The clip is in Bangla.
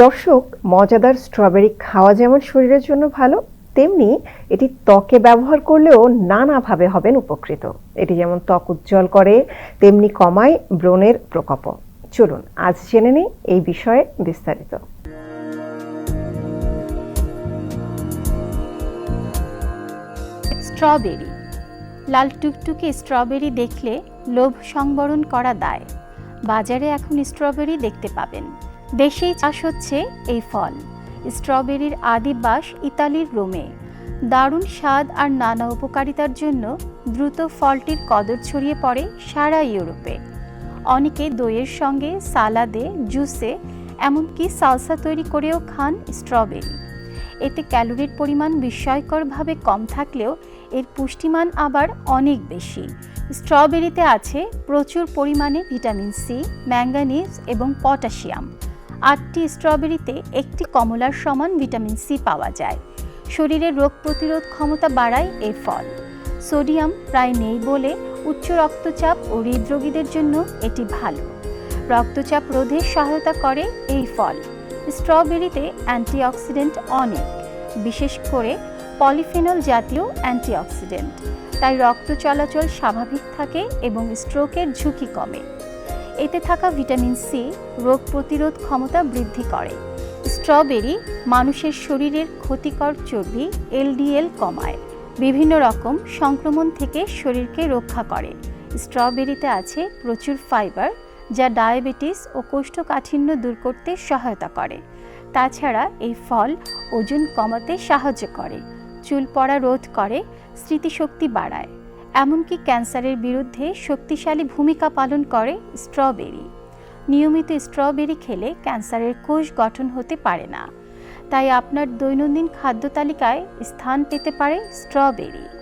দর্শক, মজাদার স্ট্রবেরি খাওয়া যেমন শরীরের জন্য ভালো, তেমনি এটি ত্বকে ব্যবহার করলেও নানাভাবে হবেন উপকৃত। এটি যেমন ত্বক উজ্জ্বল করে, তেমনি কমায় ব্রণের প্রকোপ চলুন, আজ জেনে নিই এই বিষয়ে বিস্তারিত। স্ট্রবেরি। লাল টুকটুকে স্ট্রবেরি দেখলে লোভ সংবরণ করা দায়। বাজারে এখন স্ট্রবেরি দেখতে পাবেন। দেশেই চাষ হচ্ছে এই ফল। স্ট্রবেরির আদি বাস ইতালির রোমে। দারুণ স্বাদ আর নানা উপকারিতার জন্য দ্রুত ফলটির কদর ছড়িয়ে পড়ে সারা ইউরোপে। অনেকে দইয়ের সঙ্গে, সালাদে, জুসে, এমনকি সালসা তৈরি করেও খান স্ট্রবেরি। এতে ক্যালোরির পরিমাণ বিস্ময়করভাবে কম থাকলেও এর পুষ্টিমান আবার অনেক বেশি। স্ট্রবেরিতে আছে প্রচুর পরিমাণে ভিটামিন সি, ম্যাঙ্গানিজ এবং পটাশিয়াম। আটটি স্ট্রবেরিতে একটি কমলার সমান ভিটামিন সি পাওয়া যায়। শরীরের রোগ প্রতিরোধ ক্ষমতা বাড়ায় এই ফল। সোডিয়াম প্রায় নেই বলে উচ্চ রক্তচাপ ও হৃদরোগীদের জন্য এটি ভালো। রক্তচাপ রোধে সহায়তা করে এই ফল। স্ট্রবেরিতে অ্যান্টিঅক্সিডেন্ট অনেক, বিশেষ করে পলিফেনল জাতীয় অ্যান্টিঅক্সিডেন্ট। তাই রক্ত চলাচল স্বাভাবিক থাকে এবং স্ট্রোকের ঝুঁকি কমে। এতে থাকা ভিটামিন সি রোগ প্রতিরোধ ক্ষমতা বৃদ্ধি করে। স্ট্রবেরি মানুষের শরীরের ক্ষতিকর চর্বি, এলডিএল কমায়। বিভিন্ন রকম সংক্রমণ থেকে শরীরকে রক্ষা করে। স্ট্রবেরিতে আছে প্রচুর ফাইবার, যা ডায়াবেটিস ও কোষ্ঠকাঠিন্য দূর করতে সহায়তা করে। তাছাড়া এই ফল ওজন কমাতে সাহায্য করে। চুল পড়া রোধ করে, স্মৃতিশক্তি বাড়ায়। এমনকি ক্যান্সারের বিরুদ্ধে শক্তিশালী ভূমিকা পালন করে স্ট্রবেরি। নিয়মিত স্ট্রবেরি খেলে ক্যান্সারের কোষ গঠন হতে পারে না। তাই আপনার দৈনন্দিন খাদ্য তালিকায় স্থান পেতে পারে স্ট্রবেরি।